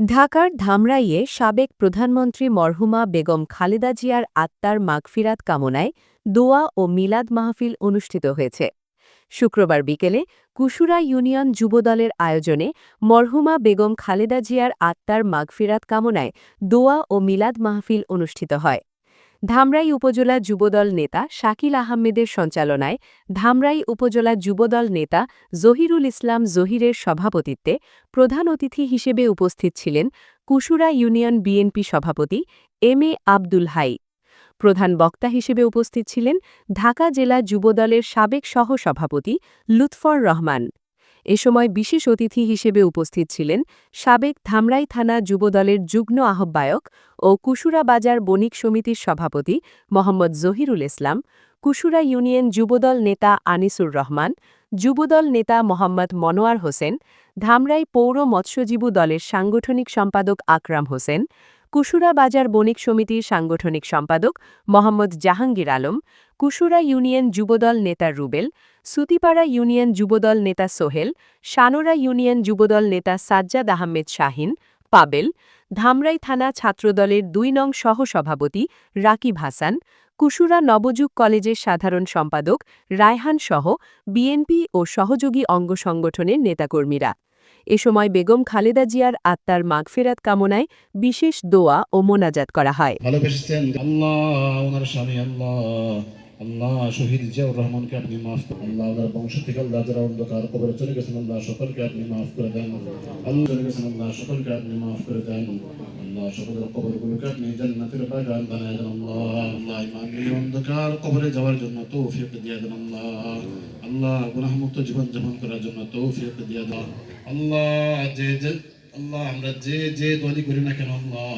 ঢাকার ধামরাইয়ে সাবেক প্রধানমন্ত্রী মরহুমা বেগম খালেদা জিয়ার আত্মার মাগফিরাত কামনায় দোয়া ও মিলাদ মাহফিল অনুষ্ঠিত হয়েছে। শুক্রবার বিকেলে কুশুরা ইউনিয়ন যুবদলের আয়োজনে মরহুমা বেগম খালেদা জিয়ার আত্মার মাগফিরাত কামনায় দোয়া ও মিলাদ মাহফিল অনুষ্ঠিত হয়। ধামরাই উপজেলা যুবদল নেতা শাকিল আহমেদের সঞ্চালনায় ধামরাই উপজেলা যুবদল নেতা জহিরুল ইসলাম জহিরের সভাপতিত্বে প্রধান অতিথি হিসেবে উপস্থিত ছিলেন কুশুরা ইউনিয়ন বিএনপি সভাপতি এম এ আব্দুল হাই। প্রধান বক্তা হিসেবে উপস্থিত ছিলেন ঢাকা জেলা যুবদলের সাবেক সহসভাপতি লুৎফর রহমান। এ সময় বিশেষ অতিথি হিসেবে উপস্থিত ছিলেন সাবেক ধামরাই থানা যুবদলের যুগ্ম আহ্বায়ক ও কুশুরা বাজার বণিক সমিতির সভাপতি মোহাম্মদ জহিরুল ইসলাম, কুশুরা ইউনিয়ন যুবদল নেতা আনিসুর রহমান, যুবদল নেতা মোহাম্মদ মনোয়ার হোসেন, ধামরাই পৌর মৎস্যজীবী দলের সাংগঠনিক সম্পাদক আকরাম হোসেন কুশুরা বাজার বণিক সমিতির সাংগঠনিক সম্পাদক মোহাম্মদ জাহাঙ্গীর আলম, কুশুরা ইউনিয়ন যুবদল নেতা রুবেল, সুতিপাড়া ইউনিয়ন যুবদল নেতা সোহেল সানোরা ইউনিয়ন যুবদল নেতা সাজ্জাদ আহমেদ শাহিন, পাবেল, ধামরাই থানা ছাত্রদলের দুই নং সহসভাপতি রাকিব হাসান, কুশুরা নবযুগ কলেজের সাধারণ সম্পাদক রায়হান সহ বিএনপি ও সহযোগী অঙ্গ সংগঠনের নেতাকর্মীরা। এ সময় বেগম খালেদা জিয়ার আত্মার মাগফেরাত কামনায় বিশেষ দোয়া ও মোনাজাত করা হয়। আল্লাহ, শহীদ জিয়াউর রহমানকে আপনি মাফ করুন। আল্লাহ ওনার বংশ থেকে আল্লাহ যারা অন্ধকার কবরে চলে গেছেন, আল্লাহ সকলকে আপনি মাফ করে দেন। আল্লাহ চলে গেছেন, আল্লাহ সকলকে আপনি মাফ করে দেন। আল্লাহ সকলের কবরগুলোকে আপনি জান্নাতের বাগান বানায় দেন আল্লাহ। আল্লাহ ইমাম অন্ধকার কবরে যাওয়ার জন্য তৌফিক দিয়ে দেন আল্লাহ। আল্লাহ গুনাহমুক্ত জীবন যাপন করার জন্য তৌফিক দিয়ে দেন আল্লাহ। যে যে আল্লাহ, আমরা যে যে দোয়ারি করি না কেন আল্লাহ?